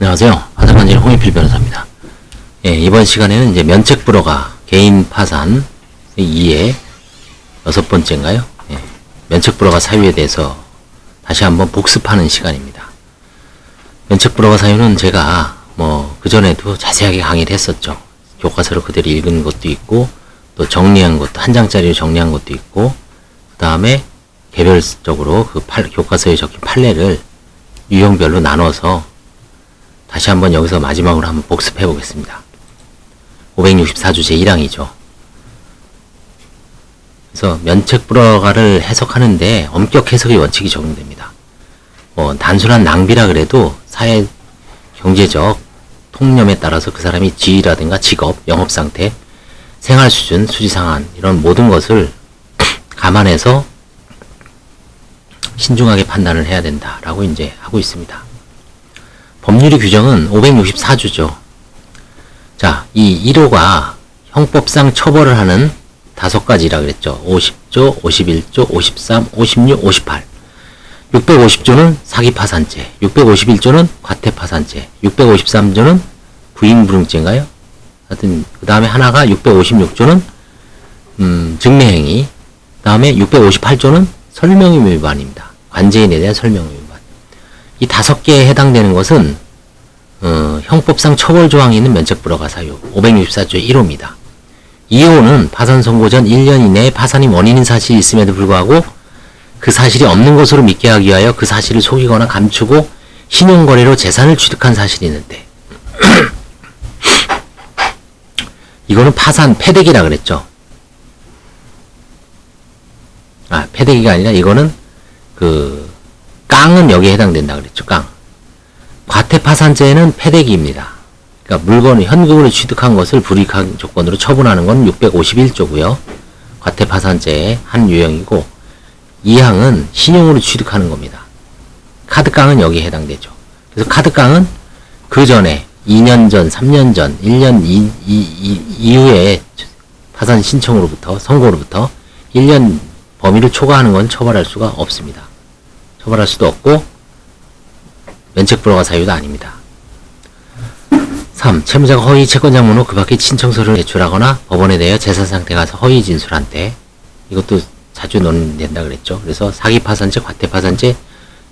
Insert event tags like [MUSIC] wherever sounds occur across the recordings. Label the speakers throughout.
Speaker 1: 안녕하세요. 파산관절 홍익필 변호사입니다. 예, 이번 시간에는 이제 면책 불허가 개인 파산 2의 여섯 번째인가요? 예, 면책 불허가 사유에 대해서 다시 한번 복습하는 시간입니다. 면책 불허가 사유는 제가 뭐 그전에도 자세하게 강의를 했었죠. 교과서를 그대로 읽은 것도 있고 또 정리한 것도 한 장짜리로 정리한 것도 있고 그 다음에 개별적으로 그 팔- 교과서에 적힌 판례를 유형별로 나눠서 다시 한번 여기서 마지막으로 한번 복습해 보겠습니다. 564주 제1항이죠. 그래서 면책 불허가를 해석하는데 엄격 해석의 원칙이 적용됩니다. 뭐 단순한 낭비라 그래도 사회 경제적 통념에 따라서 그 사람이 지위라든가 직업, 영업 상태, 생활 수준, 수지 상한 이런 모든 것을 [CLEARS THROAT] 감안해서 신중하게 판단을 해야 된다라고 이제 하고 있습니다. 법률의 규정은 564주죠. 자, 이 1호가 형법상 처벌을 하는 다섯 가지라 그랬죠. 50조, 51조, 53, 56, 58. 650조는 사기 파산죄, 651조는 과태 파산죄, 653조는 부인 불응죄인가요? 하여튼 그 다음에 하나가 656조는 음, 증매행위, 그 다음에 658조는 설명의무 위반입니다. 관제인에 대한 설명의무 위반. 이 다섯 개에 해당되는 것은 어, 형법상 처벌 조항이 있는 면책불허가 사유 564조 1호입니다. 2호는 파산 선고 전 1년 이내에 파산이 원인인 사실이 있음에도 불구하고 그 사실이 없는 것으로 믿게 하기 위하여 그 사실을 속이거나 감추고 신용거래로 재산을 취득한 사실이 있는데 [CLEARS THROAT] 이거는 파산 패대기라 그랬죠. 아 패대기가 아니라 이거는 그 깡은 여기에 해당된다 그랬죠. 깡. 과태파산죄는 패대기입니다. 그러니까 물건을 현금으로 취득한 것을 불이익한 조건으로 처분하는 건 651조고요. 과태파산죄의 한 유형이고 이 항은 신용으로 취득하는 겁니다. 카드깡은 여기에 해당되죠. 그래서 카드깡은 그 전에 2년 전, 3년 전, 1년 이, 이, 이, 이후에 파산 신청으로부터 선고로부터 1년 범위를 초과하는 건 처벌할 수가 없습니다. 처벌할 수도 없고 면책 불허가 사유도 아닙니다. 3. 채무자가 허위 채권 장문 후그 밖에 신청서를 제출하거나 법원에 대하여 재산 상태가 허위 진술한 때 이것도 자주 논된다 그랬죠. 그래서 사기 파산죄, 과태 파산죄,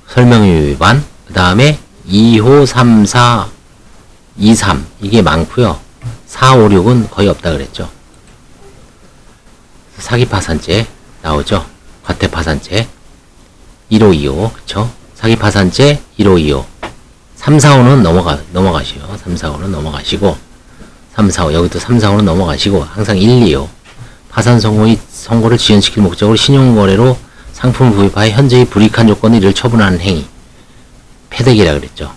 Speaker 1: 설명의 위반, 그 다음에 2호, 3, 4, 2, 3 이게 많고요. 4, 5, 6은 거의 없다 그랬죠. 사기 파산죄 나오죠. 과태 파산죄 1호, 2호 그쵸? 사기 파산죄 1호, 2호 3, 4, 5는 넘어가, 넘어가시오. 3, 4, 5는 넘어가시고 3, 4, 5 여기도 3, 4, 5는 넘어가시고 항상 1, 2호 파산 선고의 선고를 지연시킬 목적으로 신용거래로 상품을 구입하여 현재의 불이익한 조건을 이를 처분하는 행위 패대기라 그랬죠.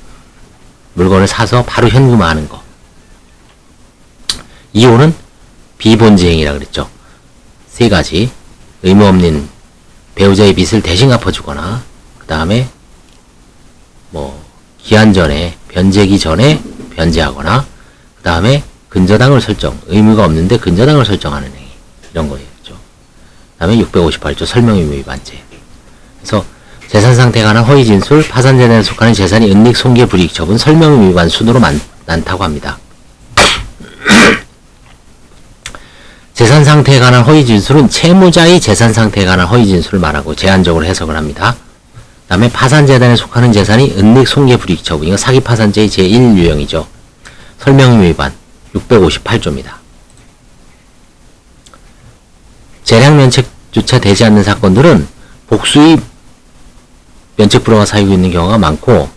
Speaker 1: 물건을 사서 바로 현금화하는 거. 2호는 비본지행이라 그랬죠. 세 가지 의무 없는 배우자의 빚을 대신 갚아주거나 그 다음에 뭐 기한 전에 변제기 전에 변제하거나 그 다음에 근저당을 설정 의무가 없는데 근저당을 설정하는 행위 이런 거였죠. 그 다음에 658조 설명의무 위반죄. 그래서 재산 상태에 관한 허위 진술, 파산 재단에 속하는 재산이 은닉, 손괴, 불이익, 처분, 설명의무 위반 순으로 많, 많다고 합니다. 재산 상태에 관한 허위 진술은 채무자의 재산 상태에 관한 허위 진술을 말하고 제한적으로 해석을 합니다. 그 다음에 파산재단에 속하는 재산이 은닉, 손괴, 불이익, 처분. 이거 사기 파산죄의 제1 유형이죠. 설명의무 위반 658조입니다. 재량 면책조차 되지 않는 사건들은 복수의 면책 불허가 사유가 있는 경우가 많고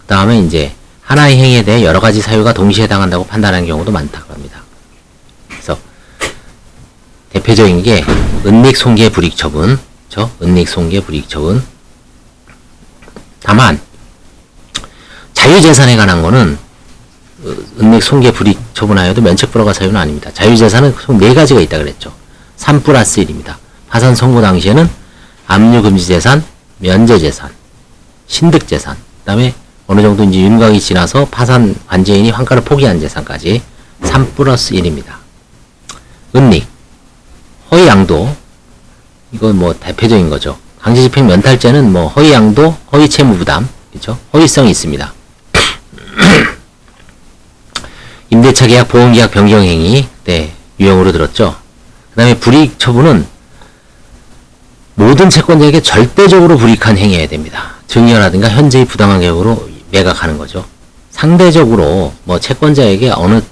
Speaker 1: 그 다음에 이제 하나의 행위에 대해 여러 가지 사유가 동시에 해당한다고 판단하는 경우도 많다고 합니다. 그래서 대표적인 게 은닉 손괴 불이익 처분, 저 은닉 손괴 불이익 처분. 다만 자유재산에 관한 거는 어, 은닉 손괴 불이익 처분하여도 면책 불허가 사유는 아닙니다. 자유재산은 총 네 가지가 있다 그랬죠. 3 플러스 1입니다. 파산 선고 당시에는 압류 금지 재산, 면제 재산, 신득 재산, 그다음에 어느 정도 이제 윤곽이 지나서 파산 관제인이 환가를 포기한 재산까지 3 플러스 1입니다. 은닉, 허위 양도, 이건 뭐 대표적인 거죠. 강제집행 면탈죄는 뭐 허위 양도, 허위 채무 부담, 그렇죠? 허위성이 있습니다. [CLEARS THROAT] 임대차 계약, 보험계약 변경 행위, 네, 유형으로 들었죠. 그 다음에 불이익 처분은 모든 채권자에게 절대적으로 불이익한 행위해야 됩니다. 증여라든가 현재의 부당한 계약으로 매각하는 거죠. 상대적으로 뭐 채권자에게 어느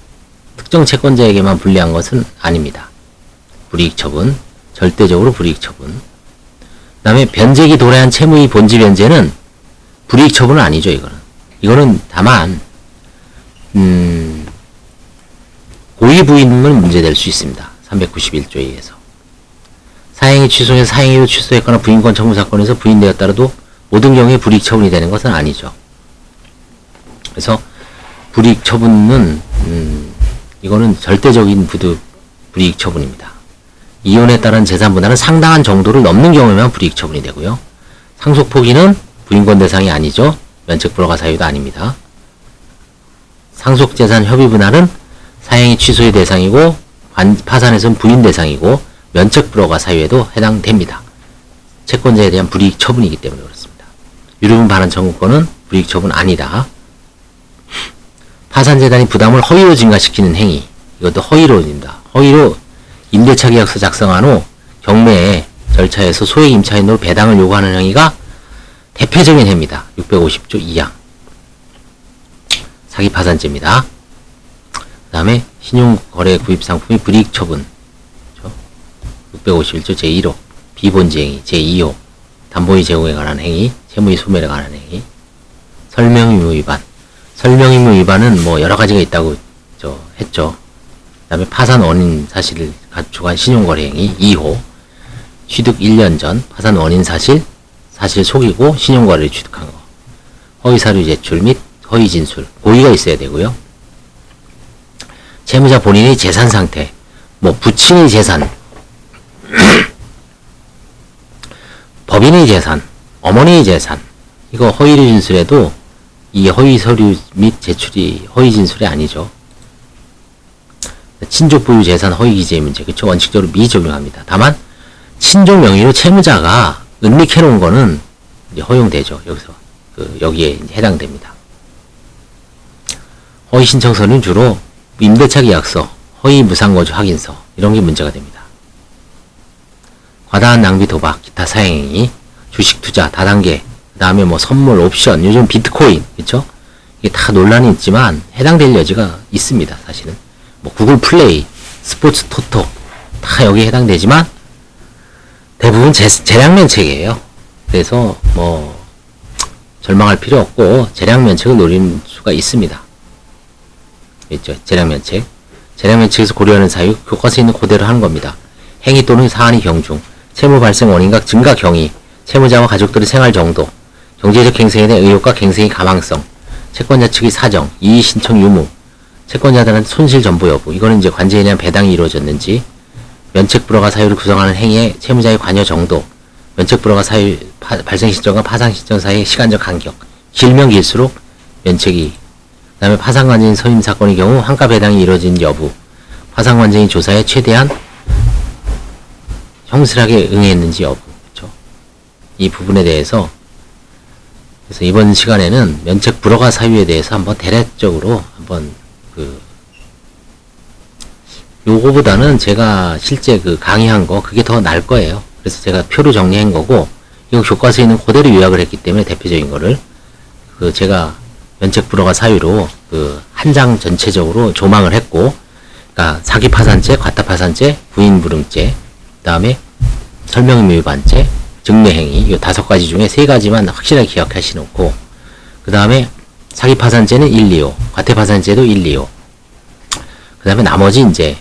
Speaker 1: 특정 채권자에게만 불리한 것은 아닙니다. 불이익 처분, 절대적으로 불이익 처분. 그 다음에 변제기 도래한 채무의 본지 변제는 불이익 처분은 아니죠, 이거는. 이거는 다만, 음, 고의 부인은 문제될 수 있습니다. 391조에 의해서. 사행이 취소해서 사행이로 취소했거나 부인권 청구 사건에서 부인되었다라도 모든 경우에 불이익 처분이 되는 것은 아니죠. 그래서 불이익 처분은 음, 이거는 절대적인 부득 불이익 처분입니다. 이혼에 따른 재산 분할은 상당한 정도를 넘는 경우에만 불이익 처분이 되고요. 상속 포기는 부인권 대상이 아니죠. 면책 불허가 사유도 아닙니다. 상속 재산 협의 분할은 사행이 취소의 대상이고 관- 파산에서는 부인 대상이고 면책 불허가 사유에도 해당됩니다. 채권자에 대한 불이익 처분이기 때문에 그렇습니다. 유류분 반환 청구권은 불이익 처분 아니다. 파산재단이 부담을 허위로 증가시키는 행위. 이것도 허위로 입니다. 허위로 임대차 계약서 작성한 후 경매에 절차에서 소액 임차인으로 배당을 요구하는 행위가 대표적인 행위입니다. 650조 2항. 사기 파산죄입니다. 그 다음에 신용거래 구입 상품의 불이익 처분. 651조 제1호 비본지 행위 제2호 담보의 제공에 관한 행위 채무의 소멸에 관한 행위 설명의무 위반 설명의무 위반은 뭐 여러 가지가 있다고 저 했죠. 그다음에 파산 원인 사실을 갖추한 신용거래 행위 2호 취득 1년 전 파산 원인 사실 사실 속이고 신용거래를 취득한 거 허위 사료 제출 및 허위 진술 고의가 있어야 되고요. 채무자 본인의 재산 상태 뭐 부친의 재산 [CLEARS THROAT] 법인의 재산, 어머니의 재산, 이거 허위 진술에도 이 허위 서류 및 제출이 허위 진술이 아니죠. 친족 부유 재산 허위 기재 문제, 그쵸? 원칙적으로 미적용합니다. 다만, 친족 명의로 채무자가 은닉해 놓은 거는 허용되죠. 여기서. 그, 여기에 해당됩니다. 허위 신청서는 주로 임대차 계약서, 허위 무상거주 확인서, 이런 게 문제가 됩니다. 과다한 낭비 도박, 기타 사행행위, 주식 투자, 다단계, 그 다음에 뭐 선물, 옵션, 요즘 비트코인, 그쵸? 이게 다 논란이 있지만 해당될 여지가 있습니다, 사실은. 뭐 구글 플레이, 스포츠 토토, 다 여기에 해당되지만 대부분 재, 재량면 책이에요. 그래서 뭐 절망할 필요 없고 재량면 책을 노리는 수가 있습니다. 있죠? 재량면 책. 재량면 책에서 고려하는 사유, 교과서에 있는 그대로 하는 겁니다. 행위 또는 사안이 경중, 채무 발생 원인과 증가 경위, 채무자와 가족들의 생활 정도, 경제적 갱생에 대한 의혹과 갱생의 가망성, 채권자 측의 사정, 이의 신청 유무, 채권자들한테 손실 전부 여부, 이거는 이제 관제에 대한 배당이 이루어졌는지, 면책 불허가 사유를 구성하는 행위에 채무자의 관여 정도, 면책 불허가 사유 파- 발생 시점과 파상 시점 사이의 시간적 간격, 길면 길수록 면책이, 그 다음에 파상관제인 선임 사건의 경우 환가 배당이 이루어진 여부, 파상관제인 조사에 최대한 성실하게 응했는지 여부, 그렇죠? 이 부분에 대해서 그래서 이번 시간에는 면책 불허가 사유에 대해서 한번 대략적으로 한번 그 요거보다는 제가 실제 그 강의한 거 그게 더 나을 거예요. 그래서 제가 표로 정리한 거고 이거 교과서에 있는 그대로 요약을 했기 때문에 대표적인 거를 그 제가 면책 불허가 사유로 그 한 장 전체적으로 조망을 했고 그러니까 사기 파산죄, 과타 파산죄, 부인 불응죄, 그다음에 설명의무 위반죄, 증매행위 이 다섯 가지 중에 세 가지만 확실하게 기억하시놓고 그 다음에 사기 파산죄는 1, 2호, 과태 파산죄도 1, 2호. 그 다음에 나머지 이제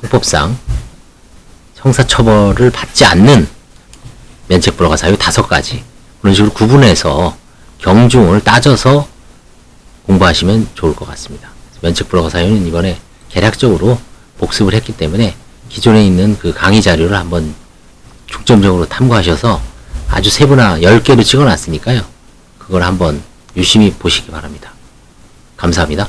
Speaker 1: 형법상 형사처벌을 받지 않는 면책 불허가 사유 다섯 가지 그런 식으로 구분해서 경중을 따져서 공부하시면 좋을 것 같습니다. 면책 불허가 사유는 이번에 개략적으로 복습을 했기 때문에 기존에 있는 그 강의 자료를 한번 중점적으로 탐구하셔서 아주 세분화 10개로 찍어 놨으니까요. 그걸 한번 유심히 보시기 바랍니다. 감사합니다.